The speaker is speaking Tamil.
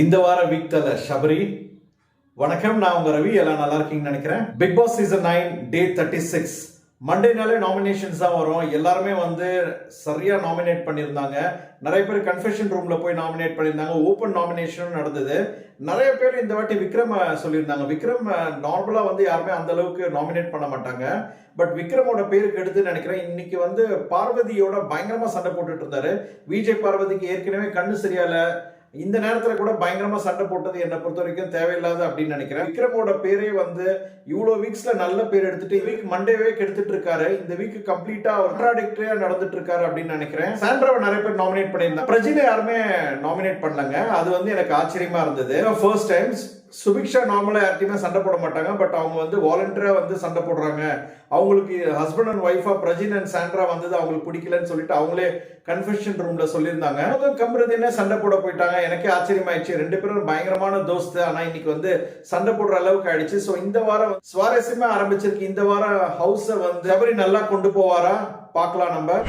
இந்த வார வீக் தல ஷபரி வணக்கம் நான் உங்க ரவி. எல்லாம் நல்லா இருக்கீங்கன்னு நினைக்கிறேன். Bigg Boss season nine day thirty six மண்டேனாலே nominations தான் வரும். எல்லாருமே வந்து சரியா நாமினேட் பண்ணியிருந்தாங்க. நிறைய பேர் கன்ஃபெஷன் ரூம்ல போய் நாமினேட் பண்ணியிருந்தாங்க. ஓப்பன் நாமினேஷனும் நடந்தது. நிறைய பேர் இந்த வாட்டி விக்ரம் சொல்லியிருந்தாங்க. விக்ரம் நார்மலா வந்து யாருமே அந்த அளவுக்கு நாமினேட் பண்ண மாட்டாங்க. பட் விக்ரமோட பேருக்கு எடுத்து நினைக்கிறேன். இன்னைக்கு வந்து பார்வதியோட பயங்கரமா சண்டை போட்டுட்டு இருந்தாரு. விஜய் பார்வதிக்கு ஏற்கனவே கண்ணு சரியால இந்த நேரத்துல கூட பயங்கரமா சண்டை போட்டது என்னை பொறுத்த வரைக்கும் தேவையில்லாத அப்படின்னு நினைக்கிறேன். விக்ரமோட பேரே வந்து இவ்வளோ வீக்ஸ்ல நல்ல பேர் எடுத்துட்டு வீக் மண்டேவே கெடுத்துட்டு இருக்காரு. இந்த வீக் கம்ப்ளீட்டா கான்ட்ராடிக்டரியா நடந்துட்டு இருக்காரு அப்படின்னு நினைக்கிறேன். சாண்ட்ராவை நிறைய பேர் நாமினேட் பண்ணியிருந்தேன் பிரஜினை யாருமே நாமினேட் பண்ணலங்க. அது வந்து எனக்கு ஆச்சரியமா இருந்தது. ஃபர்ஸ்ட் டைம்ஸ் சுபிக்ஷா நார்மலாக யார்ட்டையுமே சண்டை போட மாட்டாங்க. பட் அவங்க வந்து வாலண்டியராக வந்து சண்டை போடுறாங்க. அவங்களுக்கு ஹஸ்பண்ட் அண்ட் ஒய்ஃபாக பிரஜின் அண்ட் சாண்ட்ரா வந்தது அவங்களுக்கு பிடிக்கலன்னு சொல்லிட்டு அவங்களே கன்ஃபெஷன் ரூமில் சொல்லியிருந்தாங்க. அதுவும் கம்ருதினே சண்டை போட போயிட்டாங்க. எனக்கே ஆச்சரியமாயிடுச்சு. ரெண்டு பேரும் பயங்கரமான தோஸ்து. ஆனால் இன்னைக்கு வந்து சண்டை போடுற அளவுக்கு ஆயிடுச்சு. ஸோ இந்த வாரம் சுவாரஸ்யமாக ஆரம்பிச்சிருக்கு. இந்த வாரம் ஹவுஸை வந்து எப்படி நல்லா கொண்டு போவாரா? பார்க்கலாம் நம்ம.